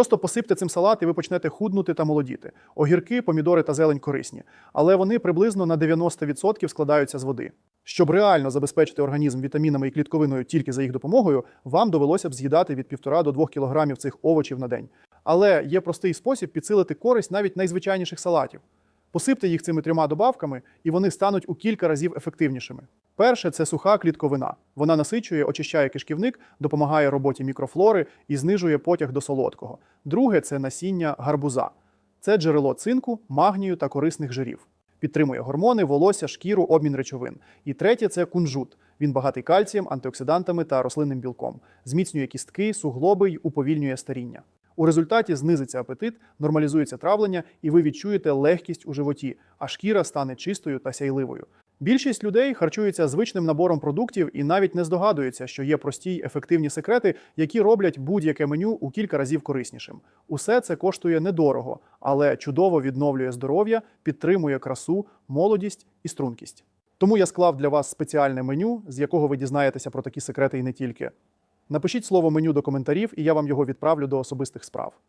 Просто посипте цим салат, і ви почнете худнути та молодіти. Огірки, помідори та зелень корисні, але вони приблизно на 90% складаються з води. Щоб реально забезпечити організм вітамінами і клітковиною тільки за їх допомогою, вам довелося б з'їдати від 1,5 до 2 кг цих овочів на день. Але є простий спосіб підсилити користь навіть найзвичайніших салатів. Посипте їх цими трьома добавками, і вони стануть у кілька разів ефективнішими. Перше це суха клітковина. Вона насичує, очищає кишківник, допомагає роботі мікрофлори і знижує потяг до солодкого. Друге це насіння гарбуза. Це джерело цинку, магнію та корисних жирів. Підтримує гормони, волосся, шкіру, обмін речовин. І третє це кунжут. Він багатий кальцієм, антиоксидантами та рослинним білком, зміцнює кістки, суглоби й уповільнює старіння. У результаті знизиться апетит, нормалізується травлення, і ви відчуєте легкість у животі, а шкіра стане чистою та сяйливою. Більшість людей харчуються звичним набором продуктів і навіть не здогадуються, що є прості й ефективні секрети, які роблять будь-яке меню у кілька разів кориснішим. Усе це коштує недорого, але чудово відновлює здоров'я, підтримує красу, молодість і стрункість. Тому я склав для вас спеціальне меню, з якого ви дізнаєтеся про такі секрети і не тільки. Напишіть слово меню до коментарів, і я вам його відправлю до особистих справ.